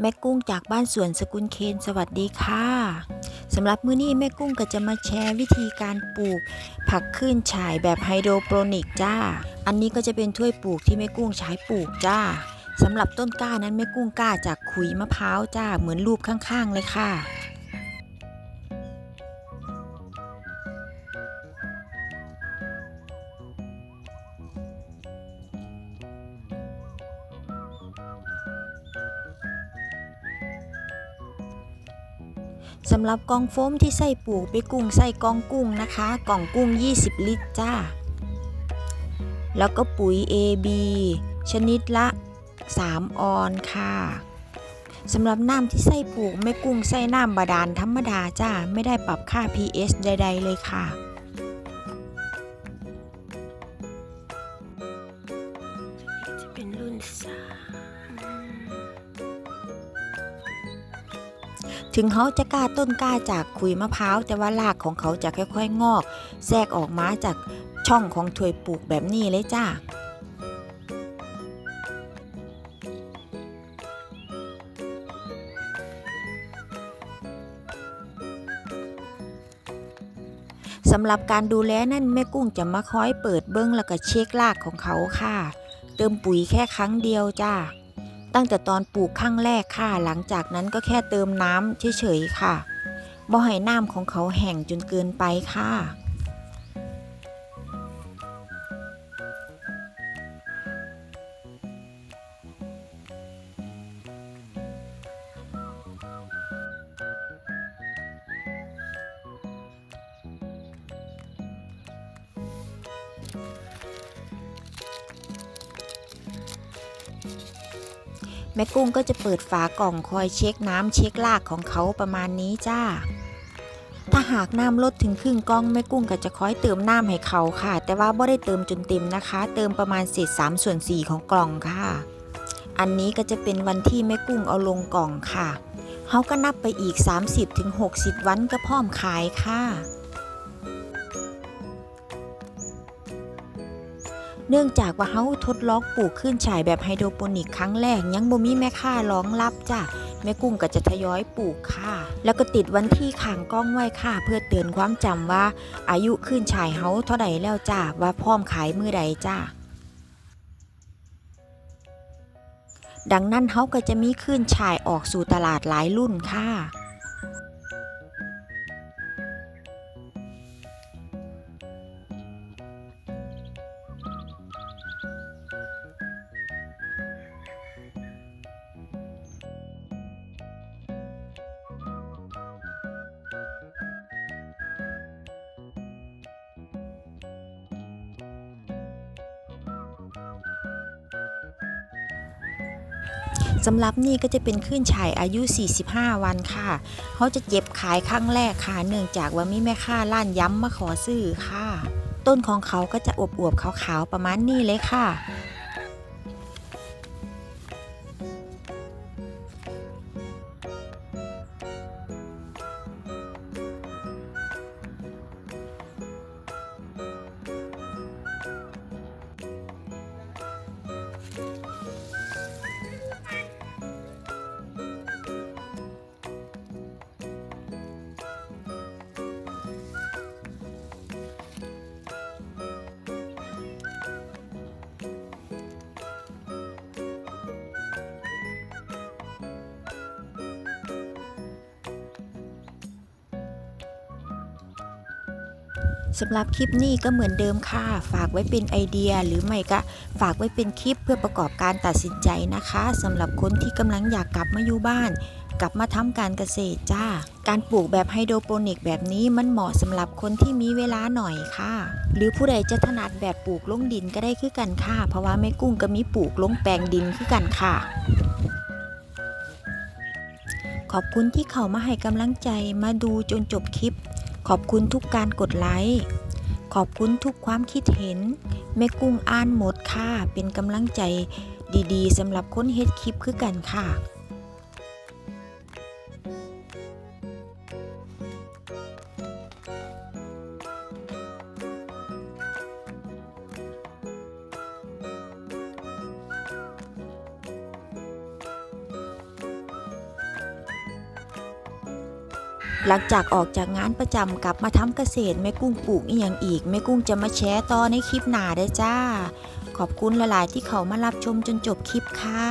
แม่กุ้งจากบ้านสวนสกุลเคนสวัสดีค่ะสำหรับมื้อนี้แม่กุ้งก็จะมาแชร์วิธีการปลูก ผักขึ้นฉ่ายแบบไฮโดรโปรนิกจ้า อันนี้ก็จะเป็นถ้วยปลูกที่แม่กุ้งใช้ปลูกจ้าสำหรับต้นกล้านั้นแม่กุ้งกล้าจากขุยมะพร้าวจ้าเหมือนรูปข้างๆเลยค่ะ สำหรับกล่องโฟมที่ใส่ปลูกไปกุ้งใส่กล่องกุ้งนะคะ กล่องกุ้ง 20 ลิตรจ้า แล้วก็ปุ๋ย AB ชนิดละ 3 ออนค่ะสำหรับน้ำที่ใส่ปลูกไม่กุ้งใส่น้ำบาดาลธรรมดาจ้า ไม่ได้ปรับค่า pH ใด ๆ เลยค่ะ ถึงเขาจะกล้าต้นกล้าจากขุยมะพร้าวแต่ว่ารากของเขาจะค่อยๆ งอก แทรกออกมาจากช่องของถวยปลูกแบบนี้เลยจ้าสำหรับการดูแลนั่นแม่กุ้งจะมาคอยเปิดเบิ้งแล้วก็เช็ครากของเขาค่ะ เติมปุ๋ยแค่ครั้งเดียวจ้า ตั้งแต่ตอนปลูกครั้งแรกค่ะ หลังจากนั้นก็แค่เติมน้ำเฉยๆค่ะบ่ให้น้ำของเขาแห้งจนเกินไปค่ะ แม่กุ้งก็จะเปิดฝากล่องคอยเช็คน้ำเช็ครากของเขาประมาณนี้จ้า ถ้าหากน้ำลดถึงครึ่งกล่องแม่กุ้งก็จะคอยเติมน้ำให้เขาค่ะ แต่ว่าบ่ได้เติมจนเต็มนะคะ เติมประมาณเศษ3ส่วน4ของกล่องค่ะ อันนี้ก็จะเป็นวันที่แม่กุ้งเอาลงกล่องค่ะเขาก็นับไปอีก 30-60 วันก็พร้อมขายค่ะ เนื่องจากว่าเฮาทดลองปลูกขึ้นฉายแบบไฮโดรโปนิกครั้งแรก ยังบ่มีแม่ค้ารองรับจ้ะแม่กุ้งก็จะทยอยปลูกค่ะ แล้วก็ติดวันที่ขางกล้องไว้ค่ะ เพื่อเตือนความจำว่า อายุขึ้นฉายเฮาเท่าใดแล้วจ้าว่าพร้อมขายมือใดจ้าดังนั้นเฮาก็จะมีขึ้นฉายออกสู่ตลาดหลายรุ่นค่ะ สำหรับนี่ก็จะเป็นขึ้นฉายอายุ 45 วันค่ะ เขาจะเจ็บขายครั้งแรกค่ะ เนื่องจากว่ามีแม่ค้าล้านย้ำมาขอซื้อค่ะ ต้นของเขาก็จะอวบๆขาวๆประมาณนี้เลยค่ะ สำหรับคลิปนี้ก็เหมือนเดิมค่ะ ฝากไว้เป็นไอเดียหรือไม่ก็ฝากไว้เป็นคลิปเพื่อประกอบการตัดสินใจนะคะสำหรับคนที่กำลังอยากกลับมาอยู่บ้าน กลับมาทำการเกษตรจ้า การปลูกแบบไฮโดรโปนิกแบบนี้มันเหมาะสำหรับคนที่มีเวลาหน่อยค่ะ หรือผู้ใดจะถนัดแบบปลูกลงดินก็ได้คือกันค่ะ เพราะว่าแม่กุ้งก็มีปลูกลงแปลงดินคือกันค่ะขอบคุณที่เข้ามาให้กำลังใจมาดูจนจบคลิป ขอบคุณทุกการกดไลค์ขอบคุณทุกความคิดเห็นแม่กุ้งอ่านหมดค่ะ เป็นกำลังใจดีๆสำหรับคนเฮ็ดคลิปคือกันค่ะ หลังจากออกจากงานประจำกลับมาทำเกษตรแม่กุ้งปลูกอีหยังอีกแม่กุ้งจะมาแชร์ต่อในคลิปหน้าได้จ้า ขอบคุณหลาย ๆ ที่เขามารับชมจนจบคลิปค่ะ